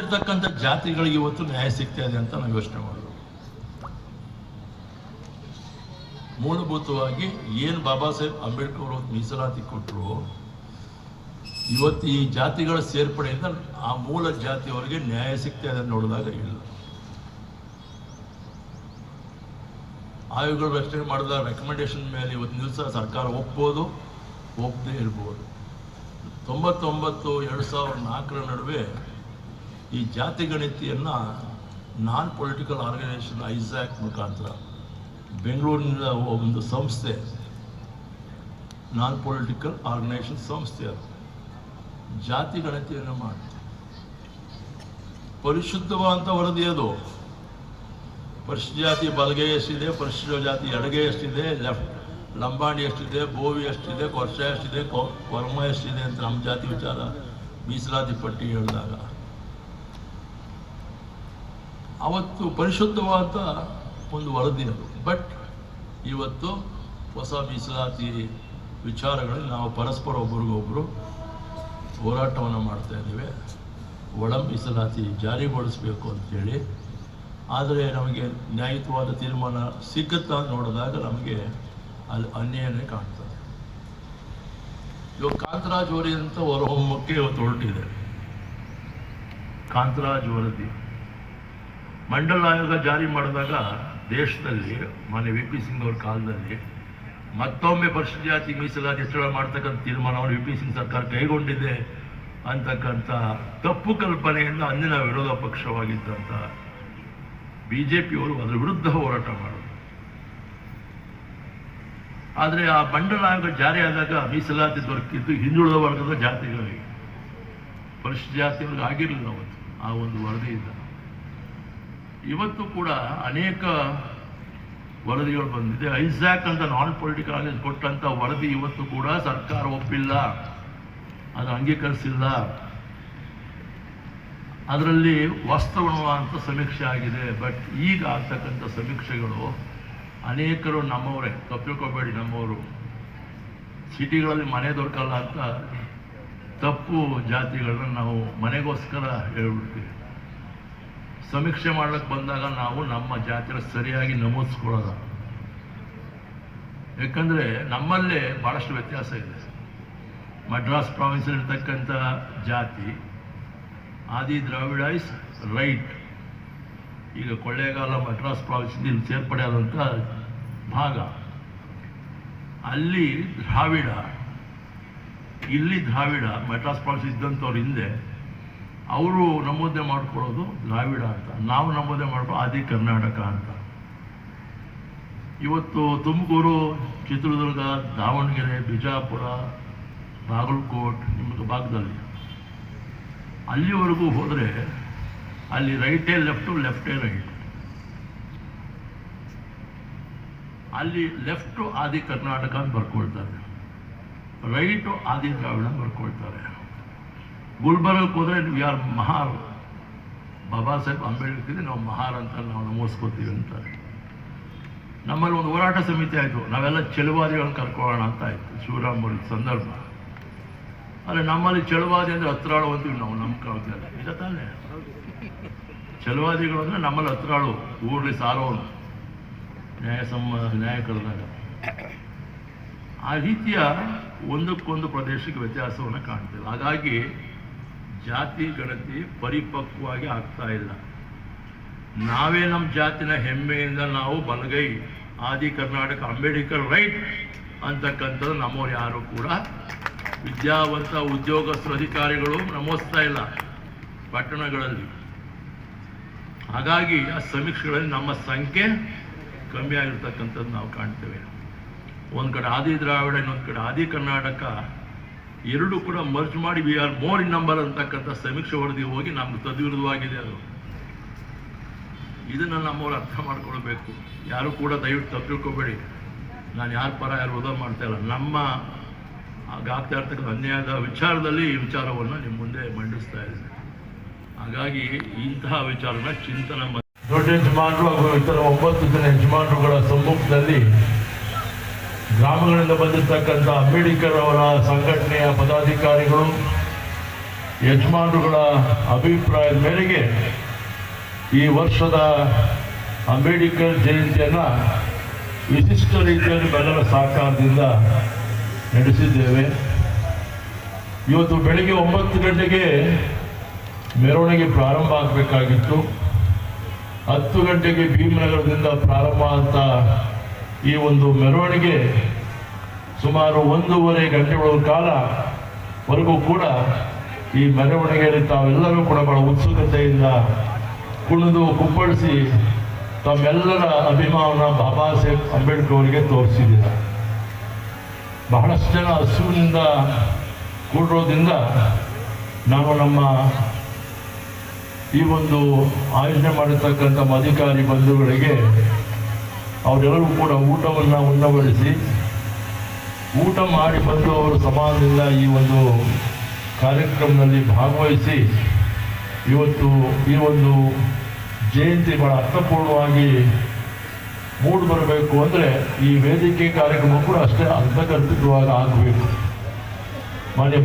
ಇರ್ತಕ್ಕಂಥ ಜಾತಿಗಳಿಗೆ ಇವತ್ತು ನ್ಯಾಯ ಸಿಗ್ತಾ ಇದೆ ಅಂತ ನಾವು ಯೋಚನೆ ಮಾಡೋದು. ಮೂಲಭೂತವಾಗಿ ಏನು ಬಾಬಾ ಸಾಹೇಬ್ ಅಂಬೇಡ್ಕರ್ ಅವರು ಮೀಸಲಾತಿ ಕೊಟ್ಟರು ಇವತ್ತು ಈ ಜಾತಿಗಳ ಸೇರ್ಪಡೆಯಿಂದ ಆ ಮೂಲ ಜಾತಿಯವರಿಗೆ ನ್ಯಾಯ ಸಿಗ್ತಾ ಇದೆ ನೋಡಿದಾಗ ಇಲ್ಲ. ಆಯೋಗಗಳು ರಚನೆ ಮಾಡಿದ ರೆಕಮೆಂಡೇಶನ್ ಮೇಲೆ ಇವತ್ತು ನಿಲ್ಸ ಸರ್ಕಾರ ಒಪ್ಬೋದು ಒಪ್ಪದೇ ಇರ್ಬೋದು. ತೊಂಬತ್ತೊಂಬತ್ತು, ಎರಡು ಸಾವಿರದ ನಾಲ್ಕರ ನಡುವೆ ಈ ಜಾತಿ ಗಣಿತಿಯನ್ನು ನಾನ್ ಪೊಲಿಟಿಕಲ್ ಆರ್ಗನೈಸೇಷನ್ ಐಸಾಕ್ ಮುಖಾಂತರ ಬೆಂಗಳೂರಿನ ಒಂದು ಸಂಸ್ಥೆ, ನಾನ್ ಪೊಲಿಟಿಕಲ್ ಆರ್ಗನೈಸೇಷನ್ ಸಂಸ್ಥೆ ಅದು. ಜಾತಿ ಗಣತಿಯನ್ನು ಮಾಡಿ. ಪರಿಶುದ್ಧವಾದಂಥ ವರದಿ ಅದು. ಪರಿಶಿಷ್ಟ ಜಾತಿ ಬಲಗೈ ಎಷ್ಟಿದೆ, ಪರಿಶುದ್ಧ ಜಾತಿ ಎಡಗೈ ಎಷ್ಟಿದೆ, ಲೆಫ್ಟ್ ಲಂಬಾಣಿ ಎಷ್ಟಿದೆ, ಬೋವಿ ಎಷ್ಟಿದೆ, ಕೊರ್ಷ ಎಷ್ಟಿದೆ ಕೊರ್ಮ ಎಷ್ಟಿದೆ ಅಂತ ನಮ್ಮ ಜಾತಿ ವಿಚಾರ ಮೀಸಲಾತಿ ಪಟ್ಟಿ ಹೇಳಿದಾಗ. ಅವತ್ತು ಪರಿಶುದ್ಧವಾದ ಒಂದು ವರದಿ ಅದು ಬಟ್ ಇವತ್ತು ಹೊಸ ಮೀಸಲಾತಿ ವಿಚಾರಗಳಲ್ಲಿ ನಾವು ಪರಸ್ಪರ ಒಬ್ರಿಗೊಬ್ರು ಹೋರಾಟವನ್ನು ಮಾಡ್ತಾ ಇದ್ದೇವೆ. ಒಳ ಮೀಸಲಾತಿ ಜಾರಿಗೊಳಿಸಬೇಕು ಅಂತೇಳಿ ಆದರೆ ನಮಗೆ ನ್ಯಾಯಯುತವಾದ ತೀರ್ಮಾನ ಸಿಗುತ್ತಾ ನೋಡಿದಾಗ ನಮಗೆ ಅಲ್ಲಿ ಅನ್ಯಾಯನೇ ಕಾಣ್ತದೆ. ಇವಾಗ ಕಾಂತರಾಜ್ ವರದಿ ಅಂತ ಹೊರಹೊಮ್ಮಕ್ಕೆ ಇವತ್ತು ಹೊರಟಿದೆ ಕಾಂತರಾಜ್ ವರದಿ. ಮಂಡಲ ಆಯೋಗ ಜಾರಿ ಮಾಡಿದಾಗ ದೇಶದಲ್ಲಿ, ಮಾನ್ಯ ವಿ ಪಿ ಸಿಂಗ್ ಅವ್ರ ಕಾಲದಲ್ಲಿ ಮತ್ತೊಮ್ಮೆ ಪರಿಶಿಷ್ಟ ಜಾತಿ ಮೀಸಲಾತಿ ಹೆಚ್ಚಳ ಮಾಡ್ತಕ್ಕಂಥ ತೀರ್ಮಾನವನ್ನು ವಿ ಪಿ ಸಿಂಗ್ ಸರ್ಕಾರ ಕೈಗೊಂಡಿದೆ ಅಂತಕ್ಕಂಥ ತಪ್ಪು ಕಲ್ಪನೆಯಿಂದ ಅಂದಿನ ವಿರೋಧ ಪಕ್ಷವಾಗಿದ್ದಂಥ ಬಿ ಜೆ ಪಿಯವರು ಅದರ ವಿರುದ್ಧ ಹೋರಾಟ ಮಾಡೋದು ಆದರೆ ಆ ಮಂಡಲ ಆಯೋಗ ಜಾರಿ ಆದಾಗ ಮೀಸಲಾತಿ ದೊರಕಿದ್ದು ಹಿಂದುಳಿದ ವರ್ಗದ ಜಾತಿಗಳಿಗೆ. ಪರಿಶಿಷ್ಟ ಜಾತಿಯವ್ರಿಗೆ ಆಗಿರಲಿಲ್ಲ ಅವತ್ತು, ಆ ಒಂದು ವರದಿಯಿಂದ. ಇವತ್ತು ಕೂಡ ಅನೇಕ ವರದಿಗಳು ಬಂದಿದೆ. ಐಸಾಕ್ ಅಂತ ನಾನ್ ಪೊಲಿಟಿಕಲ್ ಆಗಿ ಕೊಟ್ಟಂತ ವರದಿ ಇವತ್ತು ಕೂಡ ಸರ್ಕಾರ ಒಪ್ಪಿಲ್ಲ. ಅದು ಅಂಗೀಕರಿಸಿಲ್ಲ. ಅದರಲ್ಲಿ ವಾಸ್ತವವಾದಂಥ ಸಮೀಕ್ಷೆ ಆಗಿದೆ. ಬಟ್ ಈಗ ಆಗ್ತಕ್ಕಂಥ ಸಮೀಕ್ಷೆಗಳು ಅನೇಕರು ನಮ್ಮವರೇ ತಪ್ಪಿಕೋಬೇಡಿ ನಮ್ಮವರು. ಸಿಟಿಗಳಲ್ಲಿ ಮನೆ ದೊರಕಲ್ಲ ಅಂತ ತಪ್ಪು ಜಾತಿಗಳನ್ನ ನಾವು ಮನೆಗೋಸ್ಕರ ಹೇಳ್ಬಿಡ್ತೀವಿ. ಸಮೀಕ್ಷೆ ಮಾಡ್ಲಿಕ್ಕೆ ಬಂದಾಗ ನಾವು ನಮ್ಮ ಜಾತಿಯ ಸರಿಯಾಗಿ ನಮೂದಿಸ್ಕೊಳ್ಳೋದ ಯಾಕಂದ್ರೆ ನಮ್ಮಲ್ಲೇ ಬಹಳಷ್ಟು ವ್ಯತ್ಯಾಸ ಇದೆ. ಮಡ್ರಾಸ್ ಪ್ರಾವಿನ್ಸ್ ಇರ್ತಕ್ಕಂಥ ಜಾತಿ, ಆದಿ ದ್ರಾವಿಡ ಇಸ್ ರೈಟ್ ಈಗ ಕೊಳ್ಳೇಗಾಲ ಮಡ್ರಾಸ್ ಪ್ರಾವಿನ್ಸ್ ಇಲ್ಲಿ ಸೇರ್ಪಡೆ ಆದಂಥ ಭಾಗ. ಅಲ್ಲಿ ದ್ರಾವಿಡ, ಇಲ್ಲಿ ದ್ರಾವಿಡ ಮಡ್ರಾಸ್ ಪ್ರಾವಿನ್ಸ್ ಇದ್ದಂಥವ್ರ ಹಿಂದೆ ಅವರು ನಮೂದೆ ಮಾಡ್ಕೊಳ್ಳೋದು ದ್ರಾವಿಡ ಅಂತ. ನಾವು ನಮೂದೆ ಮಾಡ್ಕೊಳ್ಳೋ ಆದಿ ಕರ್ನಾಟಕ ಅಂತ. ಇವತ್ತು ತುಮಕೂರು, ಚಿತ್ರದುರ್ಗ, ದಾವಣಗೆರೆ, ಬಿಜಾಪುರ, ಬಾಗಲಕೋಟ್ ನಿಮ್ಮ ಭಾಗದಲ್ಲಿ. ಅಲ್ಲಿವರೆಗೂ ಹೋದರೆ ಅಲ್ಲಿ ರೈಟೇ ಲೆಫ್ಟು ಲೆಫ್ಟೇ ರೈಟ್ ಅಲ್ಲಿ ಲೆಫ್ಟು ಆದಿ ಕರ್ನಾಟಕ ಅಂತ ಬರ್ಕೊಳ್ತಾರೆ. ರೈಟು ಆದಿ ದ್ರಾವಿಡ ಬರ್ಕೊಳ್ತಾರೆ. ಗುಲ್ಬರ್ಗಕ್ಕೆ ಹೋದರೆ ವಿ ಆರ್ ಮಹಾರ್? ಬಾಬಾ ಸಾಹೇಬ್ ಅಂಬೇಡ್ಕರ್ ನಾವು ಮಹಾರ್ ಅಂತ ನಾವು ನಮೋಸ್ಕೋತೀವಿ ಅಂತಾರೆ ನಮ್ಮಲ್ಲಿ ಒಂದು ಹೋರಾಟ ಸಮಿತಿ ಆಯಿತು. ನಾವೆಲ್ಲ ಚೆಲುವಾದಿಗಳನ್ನ ಕರ್ಕೊಳ್ಳೋಣ ಅಂತ ಆಯಿತು. ಶಿವರಾಮ್ ಸಂದರ್ಭ. ಆದರೆ ನಮ್ಮಲ್ಲಿ ಚಳುವಾದಿ ಅಂದರೆ ಹತ್ರಾಳು ಅಂತೀವಿ ನಾವು, ನಮ್ಮ ಕಾಲದಲ್ಲಿ. ಇಲ್ಲ ತಾನೇ. ಚೆಲುವಾದಿಗಳು ಅಂದರೆ ನಮ್ಮಲ್ಲಿ ಹತ್ರಾಳು ಊರ್ಲಿ ಸಾರೋನು ನ್ಯಾಯ ಸಮ ನ್ಯಾಯ ಕಳೆದಾಗ. ಆ ರೀತಿಯ ಒಂದಕ್ಕೊಂದು ಪ್ರದೇಶಕ್ಕೆ ವ್ಯತ್ಯಾಸವನ್ನು ಕಾಣ್ತೇವೆ ಹಾಗಾಗಿ ಜಾತಿ ಗಣತಿ ಪರಿಪಕ್ವವಾಗಿ ಆಗ್ತಾ ಇಲ್ಲ. ನಾವೇ ನಮ್ಮ ಜಾತಿನ ಹೆಮ್ಮೆಯಿಂದ ನಾವು ಬಲಗೈ, ಆದಿ ಕರ್ನಾಟಕ ಅಂಬೇಡ್ಕರ್ ರೈಟ್ ಅಂತಕ್ಕಂಥದ್ದು ನಮ್ಮವ್ರು ಯಾರು ಕೂಡ ವಿದ್ಯಾವಂತ ಉದ್ಯೋಗಸ್ಥರು ಅಧಿಕಾರಿಗಳು ನಮೋಸ್ತಾ ಇಲ್ಲ ಪಟ್ಟಣಗಳಲ್ಲಿ. ಹಾಗಾಗಿ ಆ ಸಮೀಕ್ಷೆಗಳಲ್ಲಿ ನಮ್ಮ ಸಂಖ್ಯೆ ಕಮ್ಮಿ ಆಗಿರ್ತಕ್ಕಂಥದ್ದು ನಾವು ಕಾಣ್ತೇವೆ. ಒಂದು ಕಡೆ ಆದಿ ದ್ರಾವಿಡ, ಇನ್ನೊಂದು ಕಡೆ ಆದಿ ಕರ್ನಾಟಕ ಎರಡು ಕೂಡ ಮರ್ಜ್ ಮಾಡಿ we are more in number ಅಂತಕ್ಕಂಥ ಸಮೀಕ್ಷೆ ವರದಿ ಹೋಗಿ ನಮ್ಗೆ ತದ್ವಿರುದ್ಧವಾಗಿದೆ ಅದು. ಇದನ್ನು ನಮ್ಮವ್ರು ಅರ್ಥ ಮಾಡ್ಕೊಳ್ಬೇಕು. ಯಾರು ಕೂಡ ದಯವಿಟ್ಟು ತಪ್ಪಿಳ್ಕೋಬೇಡಿ ನಾನು ಯಾರ ಪರ ಯಾರು ವಿರೋಧ ಮಾಡ್ತಾ ಇಲ್ಲ. ನಮ್ಮ ಆಗ್ತಾ ಇರ್ತಕ್ಕಂಥ ಅನ್ಯಾಯದ ವಿಚಾರದಲ್ಲಿ ಈ ವಿಚಾರವನ್ನು ನಿಮ್ಮ ಮುಂದೆ ಮಂಡಿಸ್ತಾ ಇದ್ದೀನಿ. ಹಾಗಾಗಿ ಇಂತಹ ವಿಚಾರನ ಚಿಂತನೆ ದೊಡ್ಡ ಯಜಮಾನರು ಹಾಗೂ ಇತರ ಒಂಬತ್ತು ಜನ ಯಜಮಾನರುಗಳ ಸಮ್ಮುಖದಲ್ಲಿ ಗ್ರಾಮಗಳಿಂದ ಬಂದಿರತಕ್ಕಂಥ ಅಂಬೇಡ್ಕರ್ ಅವರ ಸಂಘಟನೆಯ ಪದಾಧಿಕಾರಿಗಳು, ಯಜಮಾನರುಗಳ ಅಭಿಪ್ರಾಯದ ಮೇರೆಗೆ ಈ ವರ್ಷದ ಅಂಬೇಡ್ಕರ್ ಜಯಂತಿಯನ್ನು ವಿಶಿಷ್ಟ ರೀತಿಯಲ್ಲಿ ಬೆಲ್ಲರ ಸಹಕಾರದಿಂದ ನಡೆಸಿದ್ದೇವೆ. ಇವತ್ತು ಬೆಳಗ್ಗೆ ಒಂಬತ್ತು ಗಂಟೆಗೆ ಮೆರವಣಿಗೆ ಪ್ರಾರಂಭ ಆಗಬೇಕಾಗಿತ್ತು. ಹತ್ತು ಗಂಟೆಗೆ ಭೀಮನಗರದಿಂದ ಪ್ರಾರಂಭ ಅಂತ ಈ ಒಂದು ಮೆರವಣಿಗೆ ಸುಮಾರು ಒಂದೂವರೆ ಗಂಟೆಗಳ ಕಾಲ ವರೆಗೂ ಕೂಡ ಈ ಮೆರವಣಿಗೆಯಲ್ಲಿ ತಾವೆಲ್ಲರೂ ಕೂಡ ಬಹಳ ಉತ್ಸುಕತೆಯಿಂದ ಕುಣಿದು ಕುಪ್ಪಳಿಸಿ ತಮ್ಮೆಲ್ಲರ ಅಭಿಮಾನ ಬಾಬಾ ಸಾಹೇಬ್ ಅಂಬೇಡ್ಕರ್ ಅವರಿಗೆ ತೋರಿಸಿದ್ದೀರ. ಬಹಳಷ್ಟು ಜನ ಹಸುವಿನಿಂದ ಕೂಡಿರೋದ್ರಿಂದ ನಾವು ನಮ್ಮ ಈ ಒಂದು ಆಯೋಜನೆ ಮಾಡಿರ್ತಕ್ಕಂಥ ಅಧಿಕಾರಿ ಬಂಧುಗಳಿಗೆ ಅವರೆಲ್ಲರೂ ಕೂಡ ಊಟವನ್ನು ಉಣ್ಣಗೊಳಿಸಿ ಊಟ ಮಾಡಿ ಬಂದು ಅವರು ಸಮಾಜದಿಂದ ಈ ಒಂದು ಕಾರ್ಯಕ್ರಮದಲ್ಲಿ ಭಾಗವಹಿಸಿ ಇವತ್ತು ಈ ಒಂದು ಜಯಂತಿ ಬಹಳ ಅರ್ಥಪೂರ್ಣವಾಗಿ ಮೂಡಿ ಬರಬೇಕು ಅಂದರೆ ಈ ವೇದಿಕೆ ಕಾರ್ಯಕ್ರಮ ಕೂಡ ಅಷ್ಟೇ ಅರ್ಥಗರ್ಭಿತವಾಗಿ ಆಗಬೇಕು. ಮಾನ್ಯ